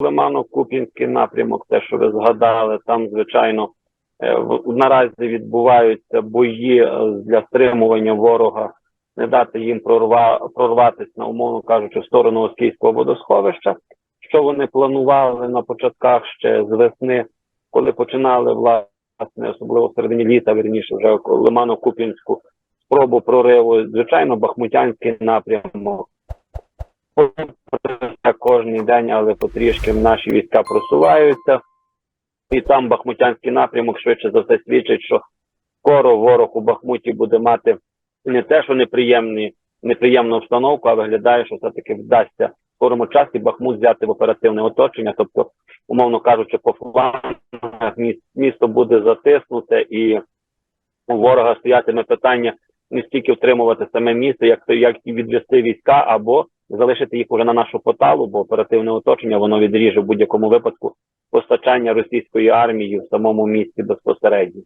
Лимано-Куп'янський напрямок, те, що ви згадали, там, звичайно, е, наразі відбуваються бої е, для стримування ворога, не дати їм прорва, прорватися, на, умовно кажучи, в сторону Оскільського водосховища, що вони планували на початках ще з весни, коли починали власне, особливо в середині літа, верніше вже Лимано-Куп'янську спробу прориву, звичайно, Бахмутянський напрямок. Кожний день, але потрішки наші війська просуваються. І там Бахмутянський напрямок швидше за все свідчить, що скоро ворог у Бахмуті буде мати не те, що неприємні, неприємну обстановку, а виглядає, що все-таки вдасться в скорому часі Бахмут взяти в оперативне оточення. Тобто, умовно кажучи, по флангах місто буде затиснуте і у ворога стоятиме питання не стільки втримувати саме місто, як, як і відвести війська, або залишити їх уже на нашу поталу, бо оперативне оточення воно відріже в будь-якому випадку постачання російської армії в самому місті безпосередньо.